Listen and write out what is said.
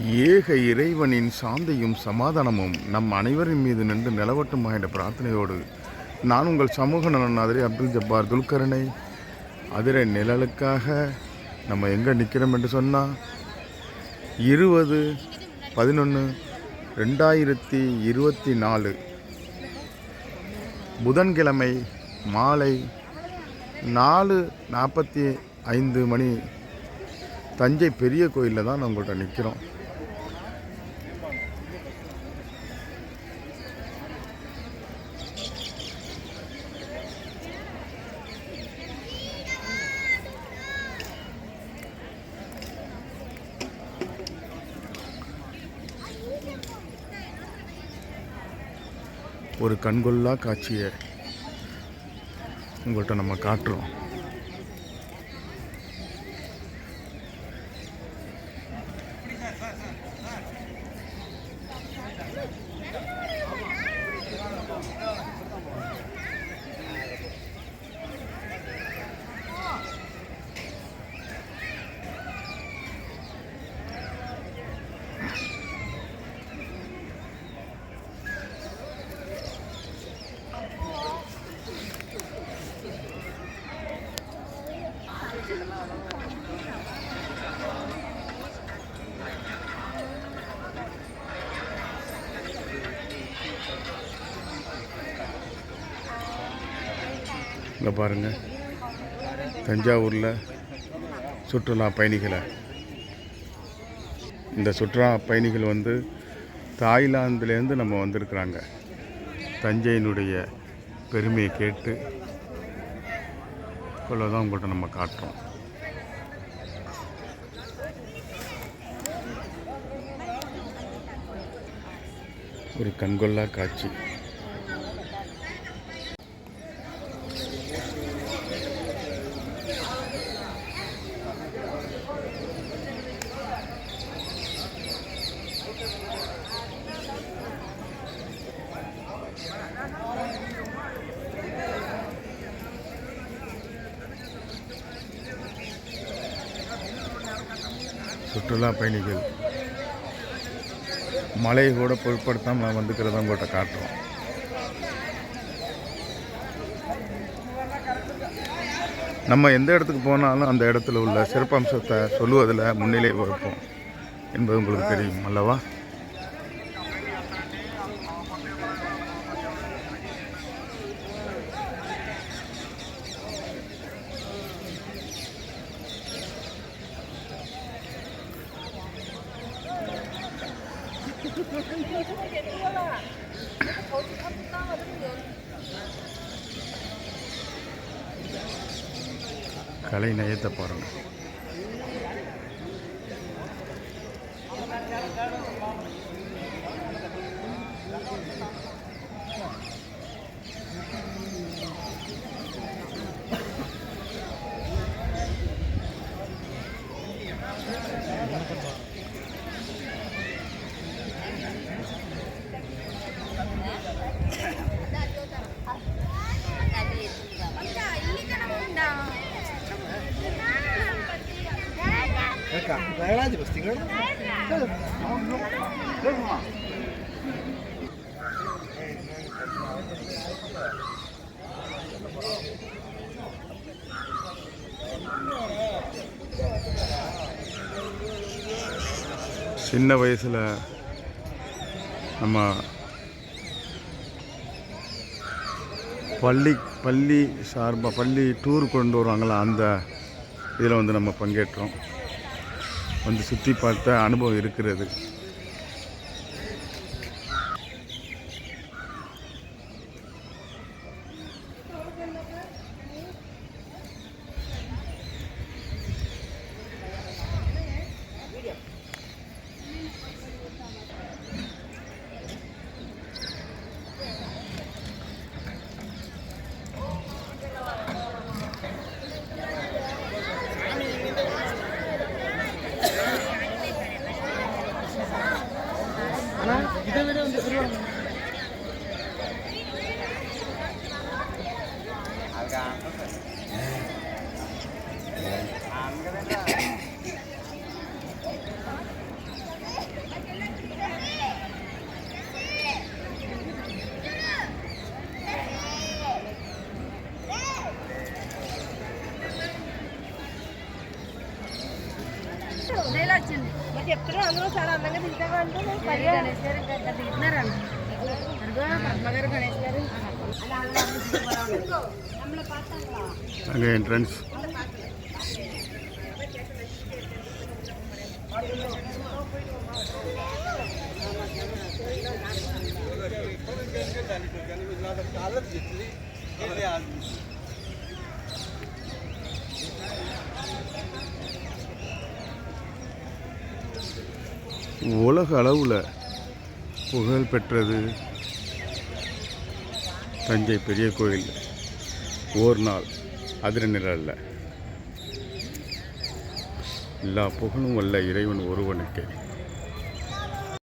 ஏக இறைவனின் சாந்தியும் சமாதானமும் நம் அனைவரின் மீது நின்று நிலவட்டுமா என்ற பிரார்த்தனையோடு நான் உங்கள் சமூக நலனாதிரி அப்துல் ஜப்பார் துல்கரனை அதிர நிழலுக்காக நம்ம எங்கே நிற்கிறோம் என்று சொன்னால் இருபது பதினொன்று ரெண்டாயிரத்தி இருபத்தி நாலு புதன்கிழமை மாலை நாலு நாற்பத்தி ஐந்து மணி தஞ்சை பெரிய கோயிலில் தான் நான் உங்கள்கிட்ட நிற்கிறோம் ஒரு கண்கொள்ளா காட்சியை உங்கள்கிட்ட நம்ம காட்டுறோம். இங்கே பாருங்கள் தஞ்சாவூரில் சுற்றுலா பயணிகளை. இந்த சுற்றுலா பயணிகள் வந்து தாய்லாந்துலேருந்து நம்ம வந்திருக்கிறாங்க. தஞ்சையினுடைய பெருமையை கேட்டு இவ்வளோதான் உங்கள்கிட்ட நம்ம காட்டுறோம். ஒரு கண்கொள்ளா காட்சி. சுற்றுலா பயணிகள் மழையை கூட பொருட்படுத்தாமல் வந்துக்கிறத உங்கள்கிட்ட காட்டுறோம். நம்ம எந்த இடத்துக்கு போனாலும் அந்த இடத்துல உள்ள சிறப்பம்சத்தை சொல்லுவதில் முன்னிலை வகுப்போம் என்பது உங்களுக்கு தெரியும் அல்லவா? கலை நயத்தை பாருங்கள் சின்ன வயசில் நம்ம பள்ளி பள்ளி சார்பாக பள்ளி டூர் கொண்டு வருவாங்களா அந்த இதில் வந்து நம்ம பங்கேற்றோம். வந்து சுற்றி பார்த்த அனுபவம் இருக்கிறது. வீடு வந்து திருவாரூர். ఇలా చెప్తున్నా అందరూ చాలా అందంగా తింటాగా అంటే నేను పది உலக அளவில் புகழ் பெற்றது தஞ்சை பெரிய கோயில். ஓர் நாள் அதிர நிழலில் எல்லா புகழும் வல்ல இறைவன் ஒருவனுக்கே.